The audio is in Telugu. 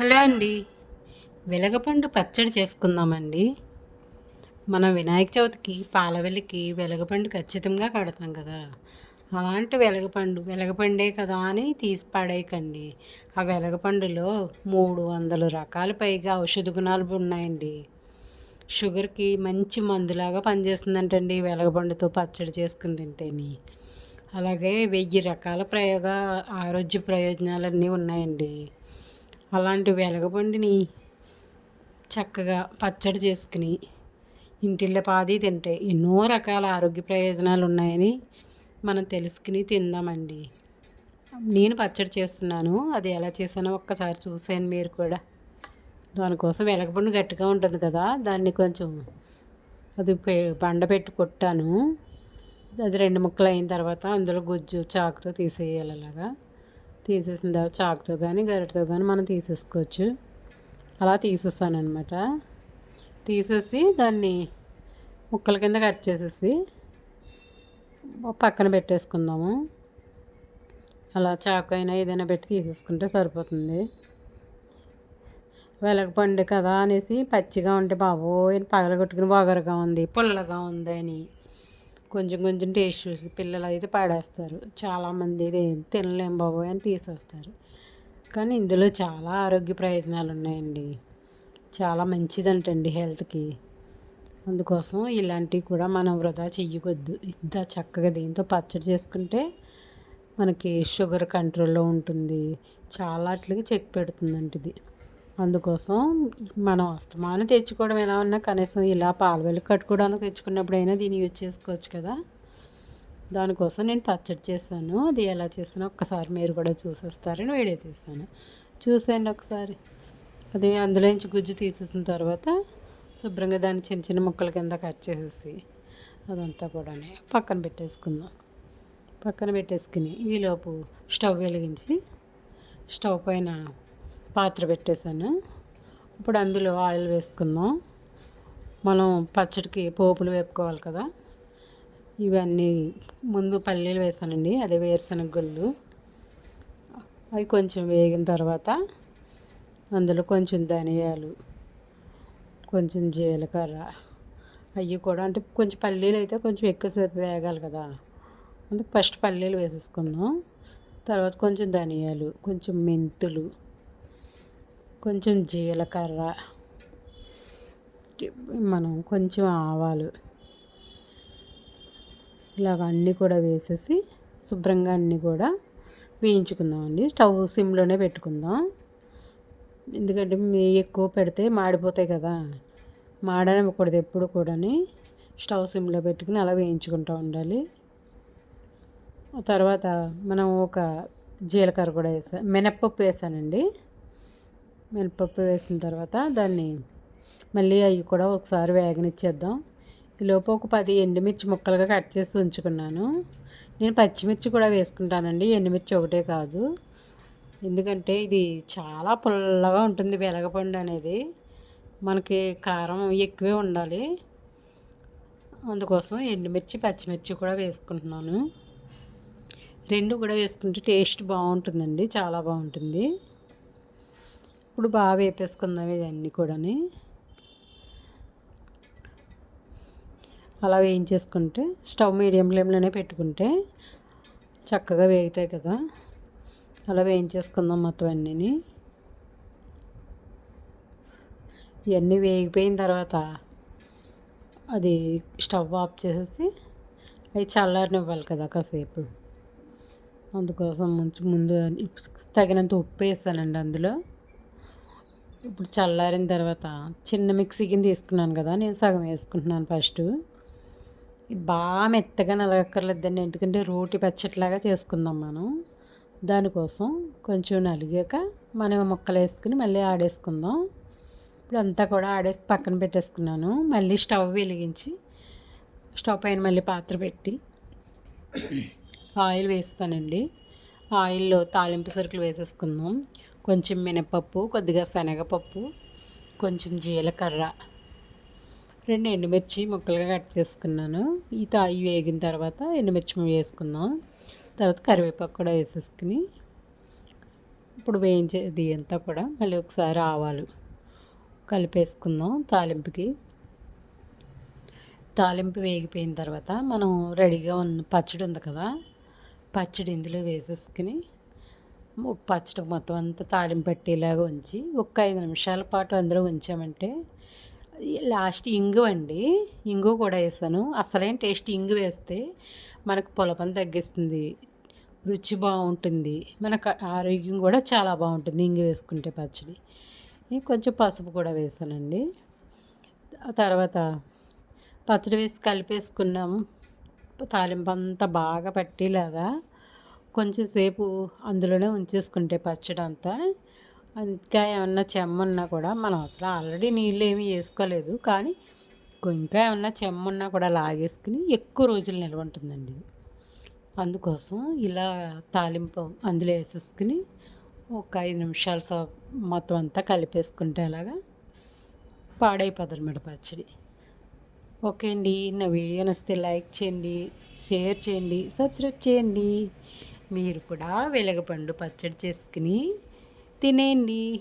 హలో అండి. వెలగపండు పచ్చడి చేసుకుందామండి. మనం వినాయక చవితికి పాలవెల్లికి వెలగపండు ఖచ్చితంగా కడతాం కదా. అలాంటి వెలగపండు వెలగపండే కదా అని తీసి పడేయకండి. ఆ వెలగపండులో మూడు వందల రకాల పైగా ఔషధ గుణాలు ఉన్నాయండి. షుగర్కి మంచి మందులాగా పనిచేస్తుందంటండి వెలగపండుతో పచ్చడి చేసుకుని తింటేని. అలాగే వెయ్యి రకాల ప్రయోగ ఆరోగ్య ప్రయోజనాలన్నీ ఉన్నాయండి. అలాంటి వెలగబండిని చక్కగా పచ్చడి చేసుకుని ఇంటిల్లో పాది తింటే ఎన్నో రకాల ఆరోగ్య ప్రయోజనాలు ఉన్నాయని మనం తెలుసుకుని తిందామండి. నేను పచ్చడి చేస్తున్నాను. అది ఎలా చేసానో ఒక్కసారి చూసాను మీరు కూడా. దానికోసం వెలగపండు గట్టిగా ఉంటుంది కదా దాన్ని కొంచెం అది బండ పెట్టి కొట్టాను. అది రెండు ముక్కలు అయిన తర్వాత అందులో గుజ్జు చాకుతో తీసేయాలి అలాగా. తీసేసిన తర్వాత చాకుతో కానీ గరిటతో కానీ మనం తీసేసుకోవచ్చు. అలా తీసేస్తానమాట తీసేసి దాన్ని ముక్కల కింద కట్ చేసేసి పక్కన పెట్టేసుకుందాము. అలా చాకు అయినా ఏదైనా పెట్టి తీసేసుకుంటే సరిపోతుంది. వెలగపండు కదా అనేసి పచ్చిగా ఉంటే బాబోయ్ పగలగొట్టుకుని బొగరగా ఉంది పుల్లగా ఉంది అని. కొంచెం కొంచెం టేస్ట్ చూసి పిల్లలు అయితే పాడేస్తారు. చాలామంది ఇది తినలేం బాబోయ్ అని తీసేస్తారు. కానీ ఇందులో చాలా ఆరోగ్య ప్రయోజనాలు ఉన్నాయండి. చాలా మంచిదంటండి హెల్త్కి. అందుకోసం ఇలాంటివి కూడా మనం వృధా చెయ్యకొద్దు ఇంత చక్కగా దీంతో పచ్చడి చేసుకుంటే మనకి షుగర్ కంట్రోల్లో ఉంటుంది. చాలా అట్లకి చెక్ పెడుతుందంట ఇది అందుకోసం మనం అస్తమానం తెచ్చుకోవడం ఎలా ఉన్నా కనీసం ఇలా పాలవెల్లి కట్టుకోవడానికి తెచ్చుకున్నప్పుడైనా దీన్ని యూజ్ చేసుకోవచ్చు కదా. దానికోసం నేను పచ్చడి చేశాను. అది ఎలా చేసినా ఒక్కసారి మీరు కూడా చూసేస్తారని వీడియో తీసాను చూసేయండి ఒకసారి. అది అందులోంచి గుజ్జు తీసేసిన తర్వాత శుభ్రంగా దాన్ని చిన్న చిన్న ముక్కల కింద కట్ చేసేసి అదంతా కూడా పక్కన పెట్టేసుకుందాం. పక్కన పెట్టేసుకుని ఈలోపు స్టవ్ వెలిగించి స్టవ్ పైన పాత్ర పెట్టేశాను. ఇప్పుడు అందులో ఆయిల్ వేసుకుందాం. మనం పచ్చడికి పోపులు వేపుకోవాలి కదా. ఇవన్నీ ముందు పల్లీలు వేసానండి. అదే వేరుశనగ గుళ్ళు అవి కొంచెం వేగిన తర్వాత అందులో కొంచెం ధనియాలు కొంచెం జీలకర్ర అవి కూడా అంటే కొంచెం పల్లీలు అయితే కొంచెం ఎక్కువసేపు వేగాలి కదా. అందుకు ఫస్ట్ పల్లీలు వేసేసుకుందాం. తర్వాత కొంచెం ధనియాలు కొంచెం మెంతులు కొంచెం జీలకర్ర మనం కొంచెం ఆవాలు ఇలాగ అన్నీ కూడా వేసేసి శుభ్రంగా అన్నీ కూడా వేయించుకుందామండి. స్టవ్ సిమ్లోనే పెట్టుకుందాం. ఎందుకంటే ఎక్కువ పెడితే మాడిపోతాయి కదా మాడనివ్వకూడదు ఎప్పుడు కూడాని. స్టవ్ సిమ్లో పెట్టుకుని అలా వేయించుకుంటూ ఉండాలి. తర్వాత మనం ఒక జీలకర్ర కూడా వేసాను మినప్పప్పు వేసానండి. మినపప్పు వేసిన తర్వాత దాన్ని మళ్ళీ అవి కూడా ఒకసారి వేగనిచ్చేద్దాం. ఈలోపు ఒక పది ఎండుమిర్చి ముక్కలుగా కట్ చేసి ఉంచుకున్నాను. నేను పచ్చిమిర్చి కూడా వేసుకుంటానండి ఎండుమిర్చి ఒకటే కాదు. ఎందుకంటే ఇది చాలా పుల్లగా ఉంటుంది వెలగపండు అనేది. మనకి కారం ఎక్కువే ఉండాలి. అందుకోసం ఎండుమిర్చి పచ్చిమిర్చి కూడా వేసుకుంటున్నాను. రెండు కూడా వేసుకుంటే టేస్ట్ బాగుంటుందండి చాలా బాగుంటుంది. ఇప్పుడు బాగా వేపేసుకుందాం ఇవన్నీ కూడాని. అలా వేయించేసుకుంటే స్టవ్ మీడియం ఫ్లేమ్లోనే పెట్టుకుంటే చక్కగా వేగుతాయి కదా. అలా వేయించేసుకుందాం మొత్తం అన్నీ ఇవన్నీ వేగిపోయిన తర్వాత అది స్టవ్ ఆఫ్ చేసేసి అవి చల్లారనివ్వాలి కదా కాసేపు. అందుకోసం ముందు ముందు తగినంత ఉప్పు వేసానండి అందులో. ఇప్పుడు చల్లారిన తర్వాత చిన్న మిక్సీ కింద తీసుకున్నాను కదా నేను సగం వేసుకుంటున్నాను ఫస్ట్. ఇది బాగా మెత్తగా నలగక్కర్లేదండి ఎందుకంటే రోటి పచ్చట్లాగా చేసుకుందాం మనం. దానికోసం కొంచెం నలిగాక మనం ముక్కలు వేసుకుని మళ్ళీ ఆడేసుకుందాం. ఇప్పుడు అంతా కూడా ఆడేసి పక్కన పెట్టేసుకున్నాను. మళ్ళీ స్టవ్ వెలిగించి స్టవ్ పైన మళ్ళీ పాత్ర పెట్టి ఆయిల్ వేస్తానండి. ఆయిల్లో తాలింపు సరుకులు వేసేసుకుందాం. కొంచెం మినపప్పు కొద్దిగా శనగపప్పు కొంచెం జీలకర్ర. రెండు ఎండుమిర్చి ముక్కలుగా కట్ చేసుకున్నాను. ఈ తాయి వేగిన తర్వాత ఎండుమిర్చి వేసుకుందాం. తర్వాత కరివేపాకు కూడా వేసేసుకుని ఇప్పుడు వేయించేది అంతా కూడా మళ్ళీ ఒకసారి ఆవాలు కలిపేసుకుందాం తాలింపుకి. తాలింపు వేగిపోయిన తర్వాత మనం రెడీగా ఉన్న పచ్చడి ఉంది కదా పచ్చడి ఇందులో వేసేసుకుని పచ్చడి మొత్తం అంతా తాలింపు పట్టేలాగా ఉంచి ఒక ఐదు నిమిషాల పాటు అందులో ఉంచామంటే లాస్ట్ ఇంగు అండి. ఇంగు కూడా వేసాను. అసలేం టేస్ట్ ఇంగు వేస్తే మనకు పొలపని తగ్గిస్తుంది. రుచి బాగుంటుంది. మనకు ఆరోగ్యం కూడా చాలా బాగుంటుంది ఇంగు వేసుకుంటే పచ్చడి. కొంచెం పసుపు కూడా వేసానండి. తర్వాత పచ్చడి వేసి కలిపేసుకున్నాము. తాలింపు అంతా బాగా పట్టేలాగా కొంచెంసేపు అందులోనే ఉంచేసుకుంటే పచ్చడి అంతా. ఇంకా ఏమన్నా చెమ్మున్నా కూడా మనం అసలు ఆల్రెడీ నీళ్ళు ఏమీ వేసుకోలేదు. కానీ ఇంకా ఏమన్నా చెమ్మున్నా కూడా లాగేసుకుని ఎక్కువ రోజులు నిల్వ ఉంటుందండి అందుకోసం ఇలా తాలింపు అందులో వేసేసుకుని ఒక ఐదు నిమిషాలు సో మొత్తం అంతా కలిపేసుకుంటే అలాగా పాడైపోతుంది అన్నమాట పచ్చడి. ఓకే అండి. నా వీడియో నచ్చితే లైక్ చేయండి షేర్ చేయండి సబ్స్క్రైబ్ చేయండి. మీరు కూడా వెలగపండు పచ్చడి చేసుకుని తినేయండి.